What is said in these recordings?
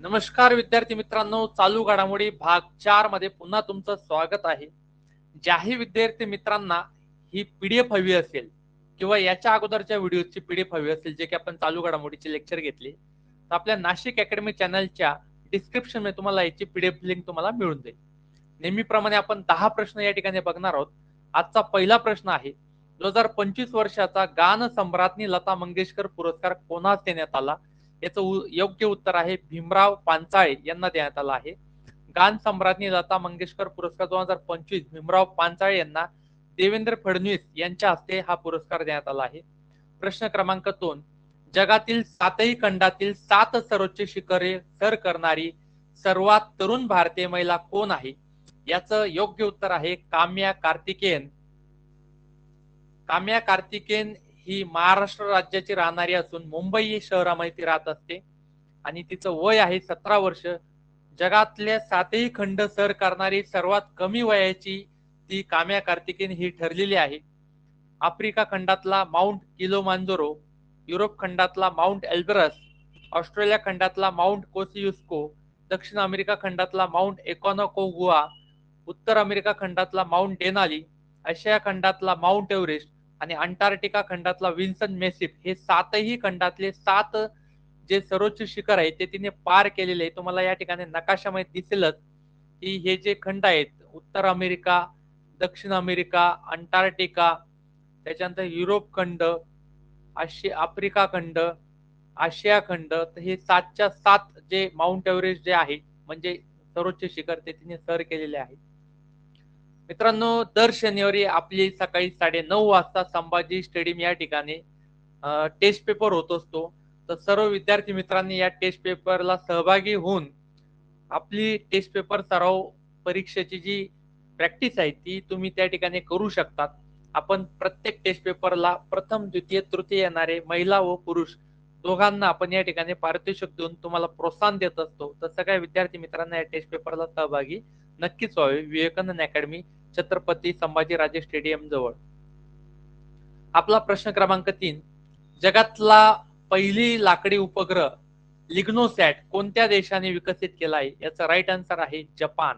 नमस्कार विद्यार्थी मित्रांनो चालू घडामोडी भाग चारमध्ये पुन्हा तुमचं स्वागत आहे. ज्याही विद्यार्थी मित्रांना ही पीडीएफ हवी असेल किंवा याच्या अगोदरच्या व्हिडिओची पीडीएफ हवी असेल जे की आपण चालू घडामोडीचे लेक्चर घेतले तर आपल्या नाशिक अकॅडमी चॅनलच्या डिस्क्रिप्शनमध्ये तुम्हाला याची पीडीएफ लिंक तुम्हाला मिळून जाईल. नेहमीप्रमाणे आपण दहा प्रश्न या ठिकाणी बघणार आहोत. आजचा पहिला प्रश्न आहे दोन हजार पंचवीस वर्षाचा गान सम्राज्ञी लता मंगेशकर पुरस्कार कोणास देण्यात आला? याचं योग्य उत्तर आहे भीमराव पांचाळे यांना देण्यात आला आहे. गान सम्राज्ञी लता मंगेशकर पुरस्कार दोन हजार पंचवीस भीमराव पांचाळे यांना देवेंद्र फडणवीस यांच्या हस्ते हा पुरस्कार देण्यात आला आहे. प्रश्न क्रमांक दोन. जगातील सातही खंडातील सात सर्वोच्च शिखरे सर करणारी सर्वात तरुण भारतीय महिला कोण आहे? याचं योग्य उत्तर आहे काम्या कार्तिकेयन. काम्या कार्तिकेयन ही महाराष्ट्र राज्याची राहणारी असून मुंबई शहरामध्ये ती राहत असते. आणि तिचं वय आहे सतरा वर्ष. जगातल्या सातही खंड सर करणारी सर्वात कमी वयाची ती काम्या कार्तिकेन ही ठरलेली आहे. आफ्रिका खंडातला माउंट किलोमांजोरो युरोप खंडातला माउंट एल्बरस ऑस्ट्रेलिया खंडातला माउंट कोसियुस्को दक्षिण अमेरिका खंडातला माउंट एकोनोकोगुआ उत्तर अमेरिका खंडातला माउंट डेनाली आशिया खंडातला माउंट एव्हरेस्ट आणि अंटार्क्टिका खंडातला विन्सन मेसिफ हे सातही खंडातले सात जे सर्वोच्च शिखर आहे ते तिने पार केलेले आहे. तुम्हाला या ठिकाणी नकाशामध्ये दिसेलच की हे जे खंड आहेत उत्तर अमेरिका दक्षिण अमेरिका अंटार्क्टिका त्याच्यानंतर युरोप खंड आशिया आफ्रिका खंड आशिया खंड तर हे सातच्या सात जे माउंट एव्हरेस्ट जे आहे म्हणजे सर्वोच्च शिखर ते तिने सर केलेले आहे. मित्रांनो दर शनिवारी आपली सकाळी साडे नऊ वाजता संभाजी स्टेडियम या ठिकाणी टेस्ट पेपर होत असतो. तर सर्व विद्यार्थी मित्रांनी या टेस्ट पेपरला सहभागी होऊन आपली टेस्ट पेपर सराव परीक्षेची जी प्रॅक्टिस आहे ती तुम्ही त्या ठिकाणी करू शकतात. आपण प्रत्येक टेस्ट पेपरला प्रथम द्वितीय तृतीय येणारे महिला व पुरुष दोघांना आपण या ठिकाणी पारितोषिक देऊन तुम्हाला प्रोत्साहन देत असतो. तर सगळ्या विद्यार्थी मित्रांना या टेस्ट पेपरला सहभागी नक्कीच व्हावे. विवेकानंद अकॅडमी छत्रपती संभाजीराजे स्टेडियम जवळ. आपला प्रश्न क्रमांक तीन. जगातला पहिली लाकडी उपग्रह लिग्नोसॅट कोणत्या देशाने विकसित केला आहे? याचा राईट आन्सर आहे जपान.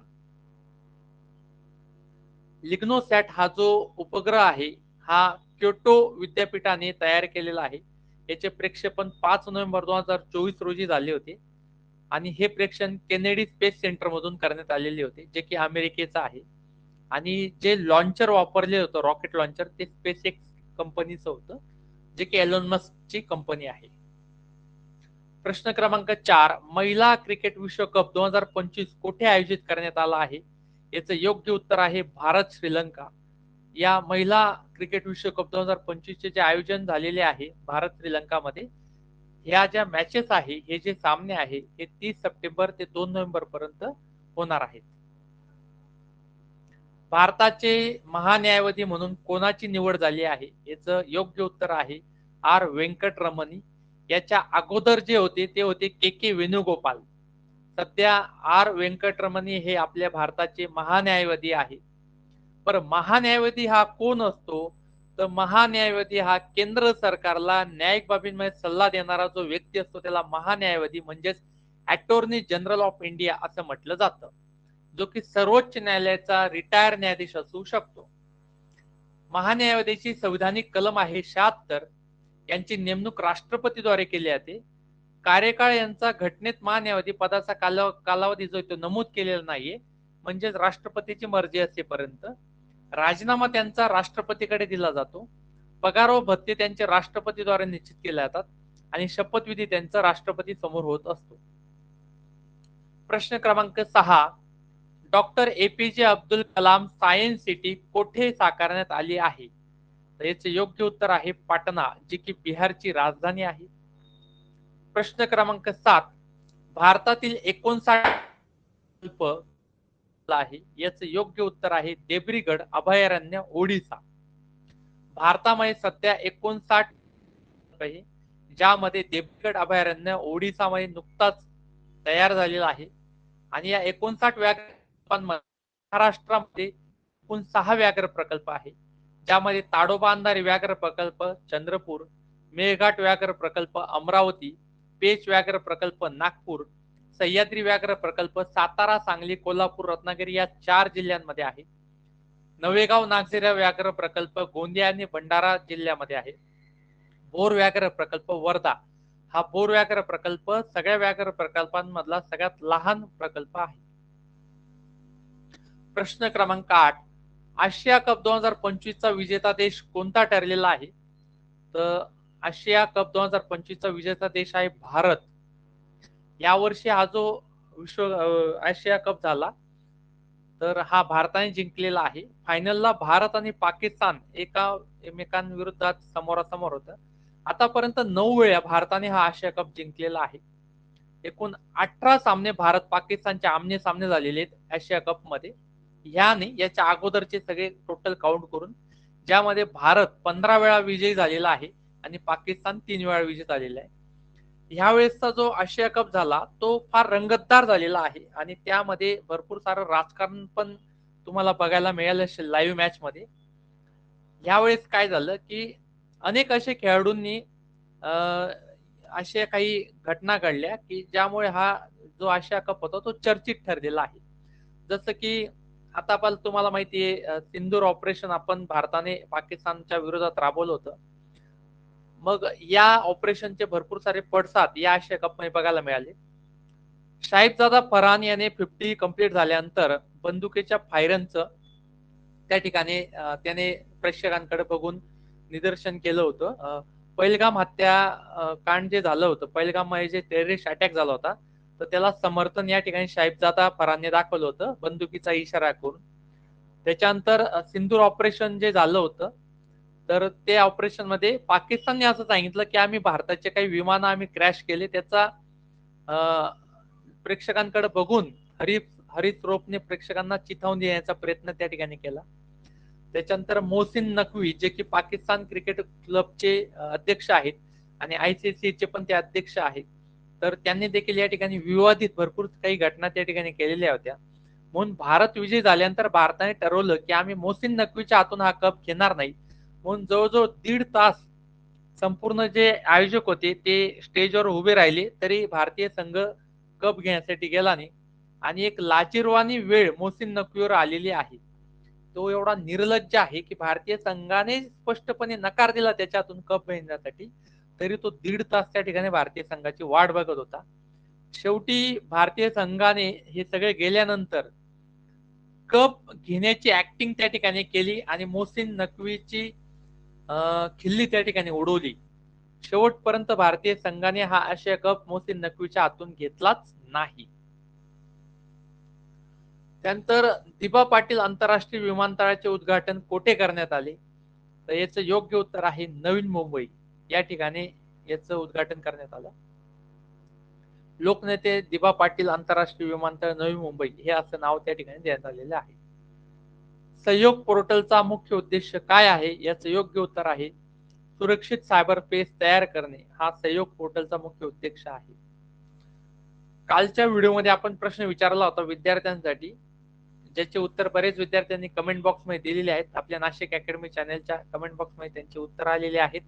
लिग्नोसॅट हा जो उपग्रह आहे हा क्योटो विद्यापीठाने तयार केलेला आहे. याचे प्रेक्षेपण पाच नोव्हेंबर दोन हजार चोवीस रोजी झाले होते. आणि हे प्रेक्षण केनेडी स्पेस सेंटर मधून करण्यात आलेले होते जे की अमेरिकेचं आहे. आणि जे लॉन्चर वापरले होतं रॉकेट लॉन्चर ते स्पेस एक्स कंपनीचं होतं जे की एलोन मस्कची कंपनी आहे. प्रश्न क्रमांक चार महिला क्रिकेट विश्वकप दोन हजार पंचवीस कोठे आयोजित करण्यात आला आहे? याचं योग्य उत्तर आहे भारत श्रीलंका. या महिला क्रिकेट विश्वकप दोन हजार पंचवीसचे जे आयोजन झालेले आहे भारत श्रीलंकामध्ये ह्या ज्या मॅचेस आहे हे जे सामने आहे हे तीस सप्टेंबर ते दोन नोव्हेंबर पर्यंत होणार आहेत. भारताचे महान्यायवादी म्हणून कोणाची निवड झाली आहे? याचं योग्य उत्तर आहे आर व्यंकटरमणी याच्या अगोदर जे होते ते होते के के वेणुगोपाल. सध्या आर व्यंकटरमणी हे आपल्या भारताचे महान्यायवादी आहे. पर महान्यायवादी हा कोण असतो? तर महान्यायवादी हा केंद्र सरकारला न्यायिक बाबींमध्ये सल्ला देणारा जो व्यक्ती असतो त्याला महान्यायवादी म्हणजेच अटॉर्नी जनरल ऑफ इंडिया असं म्हटलं जातं. जो की सर्वोच्च न्यायालयाचा रिटायर न्यायाधीश असू शकतो. महान्यायवादीची संविधानिक कलम आहे शहात्तर. यांची नेमणूक राष्ट्रपतीद्वारे केली जाते. कार्यकाळ यांचा घटनेत महान्यायवादी पदाचा काला कालावधी जो तो नमूद केलेला नाहीये. म्हणजेच राष्ट्रपतीची मर्जी असेपर्यंत. राजीनामा त्यांचा राष्ट्रपतीकडे दिला जातो. पगार व भत्ते त्यांचे राष्ट्रपतीद्वारे निश्चित केले जातात आणि शपथविधी त्यांचा राष्ट्रपती समोर होत असतो. प्रश्न क्रमांक सहा. Doctor APJ Abdul Kalam science city कोठे साकारण्यात आली आहे? तर याचे योग्य उत्तर आहे पाटणा जी की बिहारची राजधानी आहे. प्रश्न क्रमांक सात भारतातील एकोणसाठ आहे. याचं योग्य उत्तर आहे देब्रीगड अभयारण्य ओडिसा. भारतामध्ये सध्या एकोणसाठ आहे ज्यामध्ये देब्रीगड अभयारण्य ओडिसामध्ये नुकताच तयार झालेला आहे. आणि या एकोणसाठ व्याघ्र महाराष्ट्रामध्ये एकूण सहा व्याघ्र प्रकल्प आहे ज्यामध्ये ताडोबा अंधारी व्याघ्र प्रकल्प चंद्रपूर मेळघाट व्याघ्र प्रकल्प अमरावती पेच व्याघ्र प्रकल्प नागपूर सह्याद्री व्याघ्र प्रकल्प सातारा सांगली कोल्हापूर रत्नागिरी या चार जिल्ह्यांमध्ये आहे नवेगाव नागझिरा व्याघ्र प्रकल्प गोंदिया आणि भंडारा जिल्ह्यामध्ये आहे. बोर व्याघ्र प्रकल्प वर्धा. हा बोर व्याघ्र प्रकल्प सगळ्या व्याघ्र प्रकल्पांमधला सगळ्यात लहान प्रकल्प आहे. प्रश्न क्रमांक आठ. आशिया कप दोन हजार पंचवीस चा विजेता देश कोणता ठरलेला आहे? तर आशिया कप दोन हजार पंचवीस चा विजेता देश आहे भारत. यावर्षी हा जो विश्व आशिया कप झाला तर हा भारताने जिंकलेला आहे. फायनलला भारत आणि पाकिस्तान एका एकमेकांविरुद्धात समोरासमोर होत. आतापर्यंत नऊ वेळा भारताने हा आशिया कप जिंकलेला आहे. एकूण अठरा सामने भारत पाकिस्तानचे आमने सामने झालेले आहेत आशिया कपमध्ये ह्याने याच्या अगोदरचे सगळे टोटल काउंट करून ज्यामध्ये भारत पंधरा वेळा विजयी झालेला आहे आणि पाकिस्तान तीन वेळा विजयी झालेला आहे. ह्यावेळेसचा जो आशिया कप झाला तो फार रंगतदार झालेला आहे आणि त्यामध्ये भरपूर सारं राजकारण पण तुम्हाला बघायला मिळालं असेल लाईव्ह मॅच मध्ये. यावेळेस काय झालं की अनेक असे खेळाडूंनी अशा काही घटना घडल्या की ज्यामुळे हा जो आशिया कप होता तो चर्चित ठरलेला आहे. जसं की आता पण तुम्हाला माहिती आहे सिंदूर ऑपरेशन आपण भारताने पाकिस्तानच्या विरोधात राबवलं होतं. मग या ऑपरेशनचे भरपूर सारे पडसाद या आशिया कपमध्ये बघायला मिळाले. साहेबजादा फरहान याने फिफ्टी कंप्लीट झाल्यानंतर बंदुकीच्या फायरनचं त्या ठिकाणी त्याने प्रेक्षकांकडे बघून निदर्शन केलं होतं. पहिलगाम हत्या कांड जे झालं होतं पहिलगाममध्ये जे टेररिस्ट अटॅक झाला होता तर त्याला समर्थन या ठिकाणी साहेबजादा फरानने दाखवलं होतं बंदुकीचा इशारा करून. त्याच्यानंतर सिंदूर ऑपरेशन जे झालं होतं तर ते ऑपरेशनमध्ये पाकिस्तानने असं सांगितलं की आम्ही भारताचे काही विमानं आम्ही क्रॅश केले त्याचा प्रेक्षकांकडे बघून हरीफ हरित रोपने प्रेक्षकांना चिथावून देण्याचा प्रयत्न त्या ठिकाणी केला. त्याच्यानंतर मोहसिन नकवी जे की पाकिस्तान क्रिकेट क्लबचे अध्यक्ष आहेत आणि आयसीसीचे पण ते अध्यक्ष आहेत तर त्यांनी देखील या ठिकाणी विवादित भरपूर काही घटना त्या ठिकाणी केलेल्या होत्या. म्हणून भारत विजयी झाल्यानंतर भारताने ठरवलं की आम्ही मोसिन नकवीच्या हातून हा कप घेणार नाही. म्हणून जवळजवळ दीड तास संपूर्ण जे आयोजक होते ते स्टेजवर उभे राहिले तरी भारतीय संघ कप घेण्यासाठी गेला नाही. आणि एक लाचिरवाणी वेळ मोसिन नकवीवर आलेली आहे. तो एवढा निर्लज्ज आहे की भारतीय संघाने स्पष्टपणे नकार दिला त्याच्यातून कप घेण्यासाठी. तरी तो दीड तास त्या ठिकाणी भारतीय संघाची वाट बघत होता. शेवटी भारतीय संघाने हे सगळे गेल्यानंतर कप घेण्याची ऍक्टिंग त्या ठिकाणी केली आणि मोसिन नकवीची खिल्ली त्या ठिकाणी उडवली. शेवटपर्यंत भारतीय संघाने हा आशिया कप मोसिन नकवीच्या हातून घेतलाच नाही. त्यानंतर दिबा पाटील आंतरराष्ट्रीय विमानतळाचे उद्घाटन कोठे करण्यात आले? तर याचं योग्य उत्तर आहे नवीन मुंबई. या ठिकाणी याचं उद्घाटन करण्यात आलं. लोकनेते दिबा पाटील आंतरराष्ट्रीय विमानतळ नवी मुंबई हे असं नाव त्या ठिकाणी देण्यात आलेलं आहे. सहयोग पोर्टलचा मुख्य उद्देश काय आहे? याचं योग्य उत्तर आहे सुरक्षित सायबर पेस तयार करणे हा सहयोग पोर्टलचा मुख्य उद्देश आहे. कालच्या व्हिडिओमध्ये आपण प्रश्न विचारला होता विद्यार्थ्यांसाठी ज्याचे उत्तर बरेच विद्यार्थ्यांनी कमेंट बॉक्समध्ये दिलेले आहेत. आपल्या नाशिक अकॅडमी चॅनलच्या कमेंट बॉक्समध्ये त्यांचे उत्तर आलेले आहेत.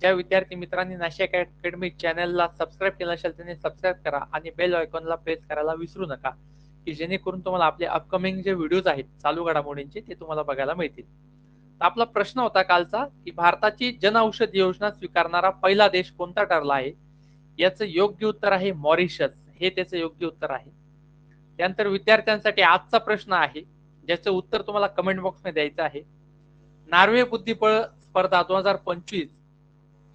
ज्या विद्यार्थी मित्रांनी नाशिक अकॅडमी चॅनलला सबस्क्राईब केलं असेल त्यांनी सबस्क्राईब करा आणि बेल आयकॉनला प्रेस करायला विसरू नका की जेणेकरून तुम्हाला आपले अपकमिंग जे व्हिडिओज आहेत चालू घडामोडींचे ते तुम्हाला बघायला मिळतील. तर आपला प्रश्न होता कालचा की भारताची जनऔषध योजना स्वीकारणारा पहिला देश कोणता ठरला आहे? याचं योग्य उत्तर आहे मॉरिशस. हे त्याचं योग्य उत्तर आहे. त्यानंतर विद्यार्थ्यांसाठी आजचा प्रश्न आहे ज्याचं उत्तर तुम्हाला कमेंट बॉक्समध्ये द्यायचं आहे. नार्वे बुद्धिबळ स्पर्धा दोन हजार पंचवीस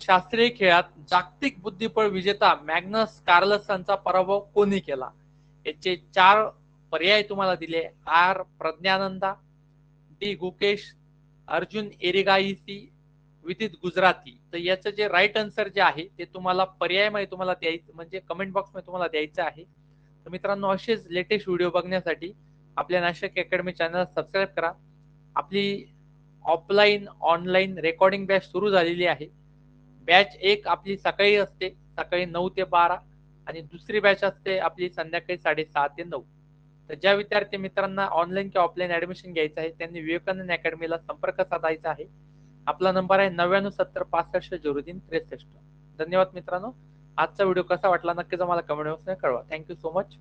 शास्त्रीय खेळात जागतिक बुद्धिबळ विजेता मॅग्नस कार्लसनचा पराभव कोणी केला? याचे चार पर्याय तुम्हाला दिले. R Praggnanandhaa D Gukesh Arjun Erigaisi Vidit Gujrathi. तर याचं जे राईट आन्सर जे आहे ते तुम्हाला पर्यायमध्ये तुम्हाला द्यायचं म्हणजे कमेंट बॉक्समध्ये तुम्हाला द्यायचं आहे. तर मित्रांनो असेच लेटेस्ट व्हिडिओ बघण्यासाठी आपल्या नाशिक अकॅडमी चॅनल सबस्क्राईब करा. आपली ऑफलाईन ऑनलाईन रेकॉर्डिंग बॅच सुरू झालेली आहे. बॅच एक आपली सकाळी असते सकाळी नऊ ते बारा आणि दुसरी बॅच असते आपली संध्याकाळी साडेसहा ते नऊ. तर ज्या विद्यार्थी मित्रांना ऑनलाईन किंवा ऑफलाईन ऍडमिशन घ्यायचं आहे त्यांनी विवेकानंद अकॅडमीला संपर्क साधायचा आहे. आपला नंबर आहे नव्याण्णव सत्तर पासष्ट झिरो तीन त्रेसष्ट. धन्यवाद मित्रांनो. आजचा व्हिडिओ कसा वाटला नक्कीच आम्हाला कमेंट बॉक्समध्ये कळवा. Thank you so much